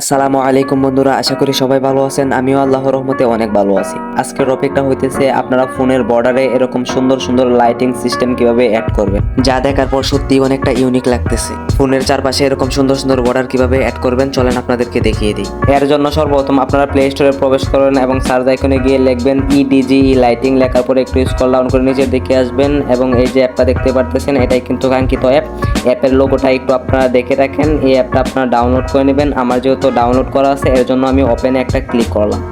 আসসালামু আলাইকুম বন্ধুরা, আশা করি সবাই ভালো আছেন। আমিও আল্লাহর রহমতে অনেক ভালো আছি। আজকের টপিকটা হইতেছে, আপনারা ফোনের বর্ডারে এরকম সুন্দর সুন্দর লাইটিং সিস্টেম কীভাবে অ্যাড করবেন? যা দেখার পর সত্যি অনেকটা ইউনিক লাগতেছে। ফোনের চারপাশে এরকম সুন্দর সুন্দর বর্ডার কীভাবে অ্যাড করবেন, চলেন আপনাদেরকে দেখিয়ে দিই। এর জন্য সর্বপ্রথম আপনারা প্লে স্টোরে প্রবেশ করবেন এবং সার্চ আইকনে গিয়ে লিখবেন E ইডিজি লাইটিং লেখার পরে একটু স্ক্রল ডাউন করে নিচের দিকে আসবেন এবং এই যে অ্যাপটা দেখতে পারতেছেন, এটাই কিন্তু কাঙ্ক্ষিত অ্যাপ অ্যাপের লোগোটা একটু আপনারা দেখে রাখেন। এই অ্যাপটা আপনারা ডাউনলোড করে নেবেন। আমার যেহেতু ডাউনলোড করা আছে, এর জন্য আমি ওপেনে একটা ক্লিক করলাম।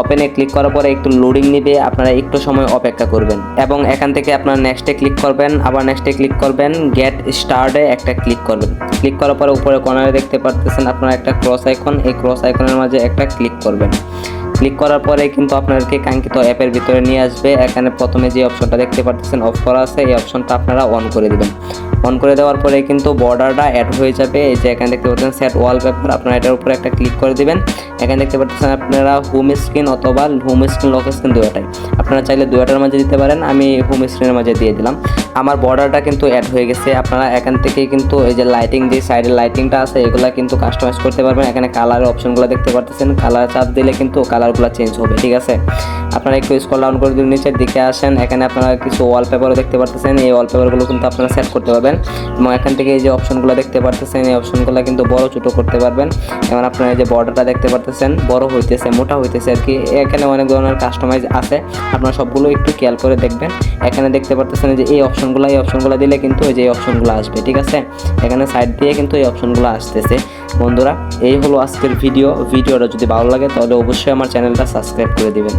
ওপেনে ক্লিক করার পরে একটু লোডিং নিবে, আপনারা একটু সময় অপেক্ষা করবেন। এবং এখান থেকে আপনারা নেক্সটে ক্লিক করবেন, আবার নেক্সটে ক্লিক করবেন গেট স্টার্টে একটা ক্লিক করবেন। ক্লিক করার পরে উপরে কর্নারে দেখতে পারতেছেন আপনারা একটা ক্রস আইকন এই ক্রস আইকনের মাঝে একটা ক্লিক করবেন। ক্লিক করার পরে কিন্তু আপনাদেরকে কাঙ্ক্ষিত অ্যাপের ভিতরে নিয়ে আসবে। এখানে প্রথমে যে অপশনটা দেখতে পাচ্ছেন অফ করা আছে, এই অপশনটা আপনারা অন করে দিবেন। অন করে দেওয়ার পরে কিন্তু বর্ডারটা অ্যাড হয়ে যাবে। এই যে এখানে দেখতে পাচ্ছেন সেট ওয়ালপেপার আপনারা এটার উপরে একটা ক্লিক করে দিবেন। এখানে দেখতে পাচ্ছেন, আপনারা হোম স্ক্রিন অথবা হোম স্ক্রিন লক স্ক্রিন দুটাই আপনারা চাইলে দুটার মাঝে দিতে পারেন, আমি হোম স্ক্রিনের মাঝে দিয়ে দিলাম। আমার বর্ডারটা কিন্তু অ্যাড হয়ে গেছে। আপনারা এখান থেকে কিন্তু এই যে লাইটিং যে সাইডের লাইটিংটা আছে, এগুলা কিন্তু কাস্টমাইজ করতে পারবেন। এখানে কালারের অপশনগুলো দেখতে পারতেছেন। কালার চাপ দিলে কিন্তু কালারগুলো চেঞ্জ হবে, ঠিক আছে? আপনারা একটু স্কল ডাউন করে দিন, নিচের দিকে আসেন। এখানে আপনারা কিছু ওয়ালপেপারও দেখতে পারতেছেন। এই ওয়ালপেপারগুলো কিন্তু আপনারা সেট করতে পারবেন। এবং এখান থেকে এই যে অপশনগুলো দেখতে পারতেছেন, এই অপশনগুলো কিন্তু বড় ছোটো করতে পারবেন। এবং আপনারা যে বর্ডারটা দেখতে পারতেছেন, বড় হইতেছে, মোটা হইতেছে আর কি। এখানে অনেক ধরনের কাস্টমাইজ আছে। আপনারা সবগুলো একটু খেয়াল করে দেখবেন। এখানে দেখতে পারতেছেন যে এই অপশনগুলো এই অপশনগুলো দিলে কিন্তু এই যে এই অপশনগুলো আসবে, ঠিক আছে? এখানে সাইড দিয়ে কিন্তু এই অপশনগুলো আসতেছে। বন্ধুরা, এই হলো আজকের ভিডিও ভিডিওটা যদি ভালো লাগে, তাহলে অবশ্যই আমার চ্যানেলটা সাবস্ক্রাইব করে দিবেন।